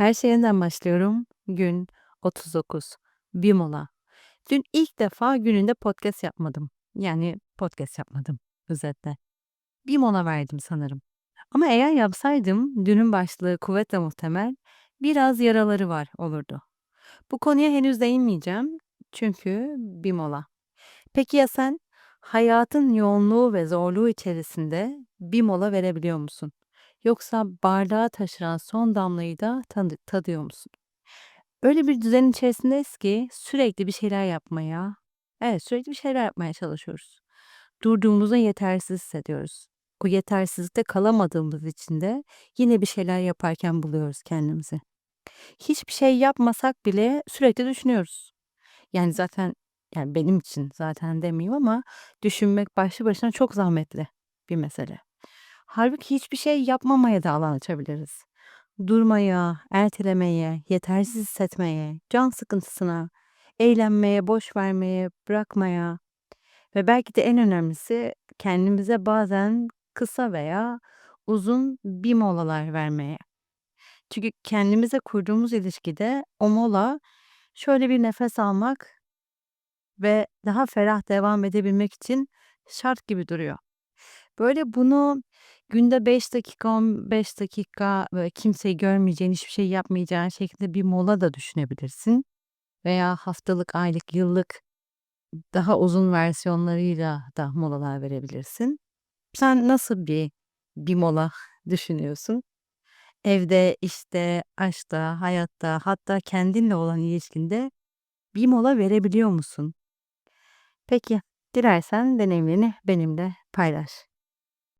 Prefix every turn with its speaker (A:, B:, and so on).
A: Her şeyinden başlıyorum. Gün 39. Bir mola. Dün ilk defa gününde podcast yapmadım. Yani podcast yapmadım özetle. Bir mola verdim sanırım. Ama eğer yapsaydım dünün başlığı kuvvetle muhtemel biraz yaraları var olurdu. Bu konuya henüz değinmeyeceğim çünkü bir mola. Peki ya sen? Hayatın yoğunluğu ve zorluğu içerisinde bir mola verebiliyor musun? Yoksa bardağa taşıran son damlayı da tadı- tadıyor musun? Öyle bir düzenin içerisindeyiz ki sürekli bir şeyler yapmaya, evet sürekli bir şeyler yapmaya çalışıyoruz. Durduğumuzda yetersiz hissediyoruz. Bu yetersizlikte kalamadığımız için de yine bir şeyler yaparken buluyoruz kendimizi. Hiçbir şey yapmasak bile sürekli düşünüyoruz. Yani zaten yani benim için zaten demeyeyim ama düşünmek başlı başına çok zahmetli bir mesele. Halbuki hiçbir şey yapmamaya da alan açabiliriz. Durmaya, ertelemeye, yetersiz hissetmeye, can sıkıntısına, eğlenmeye, boş vermeye, bırakmaya ve belki de en önemlisi kendimize bazen kısa veya uzun bir molalar vermeye. Çünkü kendimize kurduğumuz ilişkide o mola şöyle bir nefes almak ve daha ferah devam edebilmek için şart gibi duruyor. Böyle bunu günde 5 dakika, 15 dakika böyle kimseyi görmeyeceğin, hiçbir şey yapmayacağın şekilde bir mola da düşünebilirsin. Veya haftalık, aylık, yıllık daha uzun versiyonlarıyla da molalar verebilirsin. Sen nasıl bir bir mola düşünüyorsun? Evde, işte, aşkta, hayatta, hatta kendinle olan ilişkinde bir mola verebiliyor musun? Peki, dilersen deneyimlerini benimle paylaş.